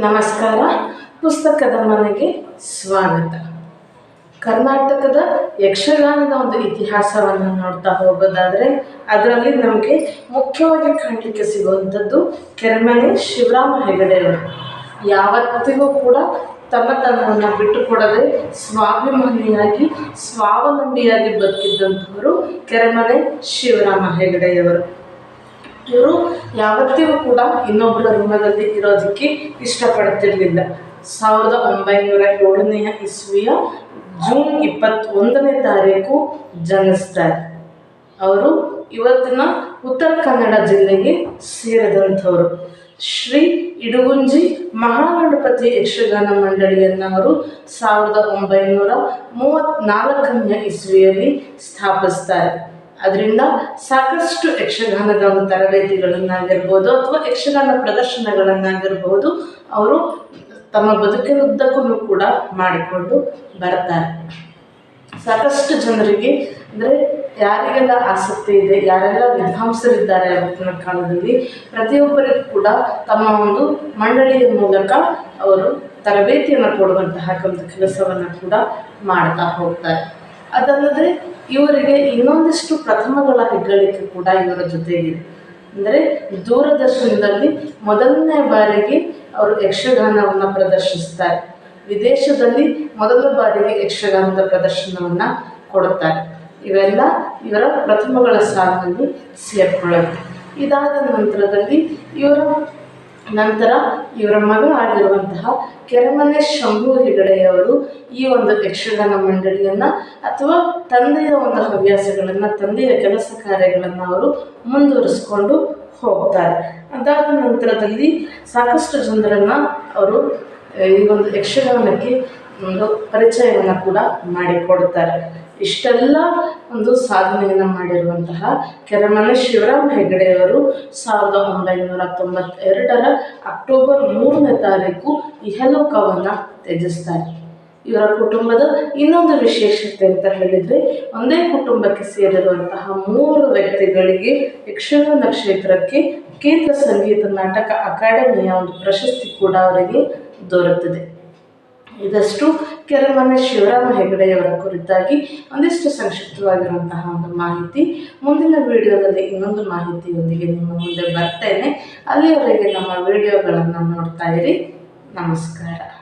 ನಮಸ್ಕಾರ. ಪುಸ್ತಕದ ಮನೆಗೆ ಸ್ವಾಗತ. ಕರ್ನಾಟಕದ ಯಕ್ಷಗಾನದ ಒಂದು ಇತಿಹಾಸವನ್ನು ನೋಡ್ತಾ ಹೋಗೋದಾದರೆ, ಅದರಲ್ಲಿ ನಮಗೆ ಮುಖ್ಯವಾಗಿ ಕಾಣಲಿಕ್ಕೆ ಸಿಗುವಂಥದ್ದು ಕೆರೆಮನೆ ಶಿವರಾಮ ಹೆಗಡೆಯವರು. ಯಾವತ್ತಿಗೂ ಕೂಡ ತಮ್ಮತನವನ್ನು ಬಿಟ್ಟುಕೊಡದೆ ಸ್ವಾಭಿಮಾನಿಯಾಗಿ, ಸ್ವಾವಲಂಬಿಯಾಗಿ ಬದುಕಿದ್ದಂಥವರು ಕೆರೆಮನೆ ಶಿವರಾಮ ಹೆಗಡೆಯವರು. ಇವರು ಯಾವತ್ತಿಗೂ ಕೂಡ ಇನ್ನೊಬ್ಬರ ಋಣದಲ್ಲಿ ಇರೋದಕ್ಕೆ ಇಷ್ಟಪಡ್ತಿರ್ಲಿಲ್ಲ. ಸಾವಿರದ ಒಂಬೈನೂರ ಏಳನೆಯ ಇಸ್ವಿಯ ಜೂನ್ ಇಪ್ಪತ್ತೊಂದನೇ ತಾರೀಕು ಜನಿಸ್ತಾರೆ. ಅವರು ಇವತ್ತಿನ ಉತ್ತರ ಕನ್ನಡ ಜಿಲ್ಲೆಗೆ ಸೇರಿದಂಥವರು. ಶ್ರೀ ಇಡುಗುಂಜಿ ಮಹಾಗಣಪತಿ ಯಕ್ಷಗಾನ ಮಂಡಳಿಯನ್ನು ಅವರು ಸಾವಿರದ ಒಂಬೈನೂರ ಮೂವತ್ತ್ನಾಲ್ಕನೆಯ ಇಸ್ವಿಯಲ್ಲಿ ಸ್ಥಾಪಿಸ್ತಾರೆ. ಅದರಿಂದ ಸಾಕಷ್ಟು ಯಕ್ಷಗಾನದ ಒಂದು ತರಬೇತಿಗಳನ್ನಾಗಿರ್ಬೋದು ಅಥವಾ ಯಕ್ಷಗಾನ ಪ್ರದರ್ಶನಗಳನ್ನಾಗಿರ್ಬೋದು ಅವರು ತಮ್ಮ ಬದುಕಿನುದ್ದಕ್ಕೂ ಕೂಡ ಮಾಡಿಕೊಂಡು ಬರ್ತಾರೆ. ಸಾಕಷ್ಟು ಜನರಿಗೆ ಅಂದರೆ ಯಾರಿಗೆಲ್ಲ ಆಸಕ್ತಿ ಇದೆ, ಯಾರೆಲ್ಲ ವಿದ್ವಾಂಸರಿದ್ದಾರೆ ಅವತ್ತಿನ ಕಾಲದಲ್ಲಿ ಪ್ರತಿಯೊಬ್ಬರಿಗೂ ಕೂಡ ತಮ್ಮ ಒಂದು ಮಂಡಳಿಯ ಮೂಲಕ ಅವರು ತರಬೇತಿಯನ್ನು ಕೊಡುವಂತಹ ಒಂದು ಕೆಲಸವನ್ನು ಕೂಡ ಮಾಡ್ತಾ ಹೋಗ್ತಾರೆ. ಅದಲ್ಲದೆ ಇವರಿಗೆ ಇನ್ನೊಂದಿಷ್ಟು ಪ್ರಥಮಗಳ ಹೆಗ್ಗಳಿಕೆ ಕೂಡ ಇವರ ಜೊತೆಗಿದೆ. ಅಂದರೆ ದೂರದರ್ಶನದಲ್ಲಿ ಮೊದಲನೇ ಬಾರಿಗೆ ಅವರು ಯಕ್ಷಗಾನವನ್ನು ಪ್ರದರ್ಶಿಸ್ತಾರೆ. ವಿದೇಶದಲ್ಲಿ ಮೊದಲ ಬಾರಿಗೆ ಯಕ್ಷಗಾನದ ಪ್ರದರ್ಶನವನ್ನು ಕೊಡುತ್ತಾರೆ. ಇವೆಲ್ಲ ಇವರ ಪ್ರಥಮಗಳ ಸಾಲಿನಲ್ಲಿ ಸೇರ್ಕೊಳ್ಳುತ್ತೆ. ಇದಾದ ನಂತರದಲ್ಲಿ ಇವರ ನಂತರ ಇವರ ಮಗ ಆಗಿರುವಂತಹ ಕೆರೆಮನೆ ಶಂಭು ಹೆಗಡೆಯವರು ಈ ಒಂದು ಯಕ್ಷಗಾನ ಮಂಡಳಿಯನ್ನು ಅಥವಾ ತಂದೆಯ ಒಂದು ಹವ್ಯಾಸಗಳನ್ನು, ತಂದೆಯ ಕೆಲಸ ಕಾರ್ಯಗಳನ್ನು ಅವರು ಮುಂದುವರಿಸಿಕೊಂಡು ಹೋಗ್ತಾರೆ. ಅದಾದ ನಂತರದಲ್ಲಿ ಸಾಕಷ್ಟು ಜನರನ್ನು ಅವರು ಈ ಒಂದು ಯಕ್ಷಗಾನಕ್ಕೆ ಒಂದು ಪರಿಚಯವನ್ನು ಕೂಡ ಮಾಡಿಕೊಡ್ತಾರೆ. ಇಷ್ಟೆಲ್ಲ ಒಂದು ಸಾಧನೆಯನ್ನು ಮಾಡಿರುವಂತಹ ಕೆರೆಮನೆ ಶಿವರಾಮ್ ಹೆಗಡೆಯವರು ಸಾವಿರದ ಒಂಬೈನೂರ ತೊಂಬತ್ತೆರಡರ ಅಕ್ಟೋಬರ್ ಮೂರನೇ ತಾರೀಕು ಇಹಲೋಕವನ್ನು ತ್ಯಜಿಸ್ತಾರೆ. ಇವರ ಕುಟುಂಬದ ಇನ್ನೊಂದು ವಿಶೇಷತೆ ಅಂತ ಹೇಳಿದರೆ, ಒಂದೇ ಕುಟುಂಬಕ್ಕೆ ಸೇರಿರುವಂತಹ ಮೂರು ವ್ಯಕ್ತಿಗಳಿಗೆ ಯಕ್ಷಗಾನ ಕ್ಷೇತ್ರಕ್ಕೆ ಕೇಂದ್ರ ಸಂಗೀತ ನಾಟಕ ಅಕಾಡೆಮಿಯ ಒಂದು ಪ್ರಶಸ್ತಿ ಕೂಡ ಅವರಿಗೆ ದೊರೆತಿದೆ. ಇದಷ್ಟು ಕೆಲವೊಮ್ಮೆ ಶಿವರಾಮ ಹೆಗಡೆಯವರ ಕುರಿತಾಗಿ ಒಂದಿಷ್ಟು ಸಂಕ್ಷಿಪ್ತವಾಗಿರುವಂತಹ ಒಂದು ಮಾಹಿತಿ. ಮುಂದಿನ ವಿಡಿಯೋದಲ್ಲಿ ಇನ್ನೊಂದು ಮಾಹಿತಿಯೊಂದಿಗೆ ನಿಮ್ಮ ಮುಂದೆ ಬರ್ತೇನೆ. ಅಲ್ಲಿಯವರೆಗೆ ನಮ್ಮ ವಿಡಿಯೋಗಳನ್ನು ನೋಡ್ತಾ ಇರಿ. ನಮಸ್ಕಾರ.